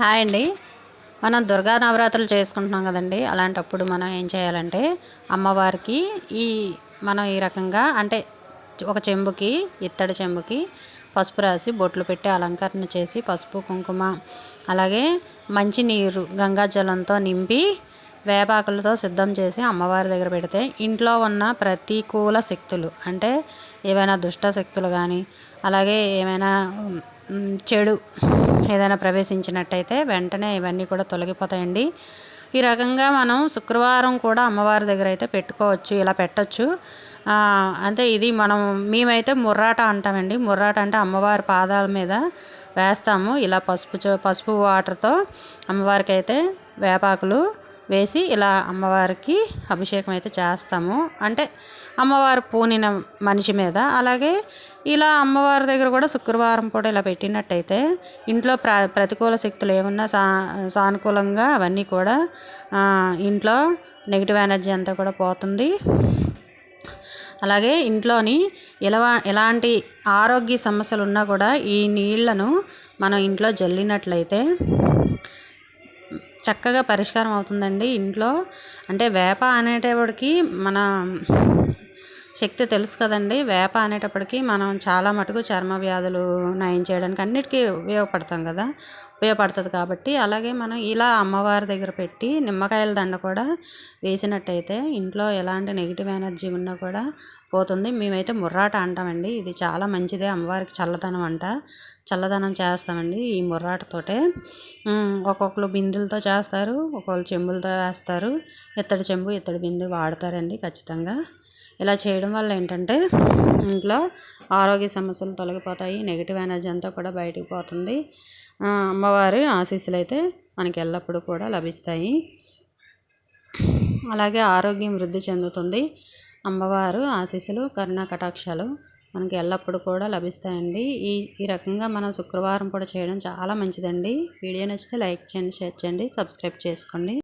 Hi అండి. మనం దుర్గా నవరాత్రులు చేసుకుంటున్నాం కదండి. అలాంటప్పుడు మనం ఏం చేయాలంటే అమ్మవారికి ఈ మనం ఈ రకంగా అంటే ఒక చెంబుకి ఇత్తడి చెంబుకి పసుపు రాసి బొట్లు పెట్టి అలంకరణ చేసి పసుపు కుంకుమ అలాగే మంచి నీరు గంగాజలంతో నింపి వేపాకులతో సిద్ధం చేసి అమ్మవారి దగ్గర పెడితే ఇంట్లో ఉన్న ప్రతికూల శక్తులు అంటే ఏవైనా దుష్ట శక్తులు కానీ అలాగే ఏమైనా చెడు ఏదైనా ప్రవేశించినట్టయితే వెంటనే ఇవన్నీ కూడా తొలగిపోతాయండి. ఈ రకంగా మనం శుక్రవారం కూడా అమ్మవారి దగ్గర అయితే పెట్టుకోవచ్చు ఇలా పెట్టచ్చు. అంటే ఇది మనం మేమైతే ముర్రాట అంటామండి. ముర్రాట అంటే అమ్మవారి పాదాల మీద వేస్తాము. ఇలా పసుపు పసుపు వాటర్తో అమ్మవారికి అయితే వేపాకులు వేసి ఇలా అమ్మవారికి అభిషేకం అయితే చేస్తాము. అంటే అమ్మవారు పూనిన మనిషి మీద. అలాగే ఇలా అమ్మవారి దగ్గర కూడా శుక్రవారం పూట ఇలా పెట్టినట్టయితే ఇంట్లో ప్ర ప్రతికూల శక్తులు ఏమన్నా సా సానుకూలంగా అవన్నీ కూడా ఇంట్లో నెగిటివ్ ఎనర్జీ అంతా కూడా పోతుంది. అలాగే ఇంట్లోని ఎలా ఎలాంటి ఆరోగ్య సమస్యలు ఉన్నా కూడా ఈ నీళ్ళను మనం ఇంట్లో జల్లినట్లయితే చక్కగా పరిష్కారం అవుతుందండి ఇంట్లో. అంటే వేప అనేటప్పటికి మన శక్తి తెలుసు కదండి. వేప అనేటప్పటికి మనం చాలా మటుకు చర్మ వ్యాధులు నయం చేయడానికి అన్నిటికీ ఉపయోగపడతాం కదా. ఉపయోగపడుతుంది కాబట్టి అలాగే మనం ఇలా అమ్మవారి దగ్గర పెట్టి నిమ్మకాయల దండ కూడా వేసినట్టయితే ఇంట్లో ఎలాంటి నెగిటివ్ ఎనర్జీ ఉన్నా కూడా పోతుంది. మేమైతే ముర్రాట అంటామండి. ఇది చాలా మంచిదే. అమ్మవారికి చల్లదనం అంట. చల్లదనం చేస్తామండి ఈ ముర్రాటతోటే ఒక్కొక్కరు బిందులతో చేస్తారు. ఒక్కొక్కరు చెంబులతో వేస్తారు. ఇత్తడి చెంబు ఇత్తడి బిందు వాడతారండి ఖచ్చితంగా. ఇలా చేయడం వల్ల ఏంటంటే ఇంట్లో ఆరోగ్య సమస్యలు తొలగిపోతాయి నెగిటివ్ ఎనర్జీ అంతా కూడా బయటకు పోతుంది. అమ్మవారి ఆశీస్సులు అయితే మనకి ఎల్లప్పుడూ కూడా లభిస్తాయి. అలాగే ఆరోగ్యం వృద్ధి చెందుతుంది. అమ్మవారు ఆశీస్సులు కరుణా కటాక్షాలు మనకి ఎల్లప్పుడూ కూడా లభిస్తాయండి. ఈ ఈ రకంగా మనం శుక్రవారం కూడా చేయడం చాలా మంచిదండి. వీడియో నచ్చితే లైక్ చేయండి షేర్ చేయండి సబ్స్క్రైబ్ చేసుకోండి.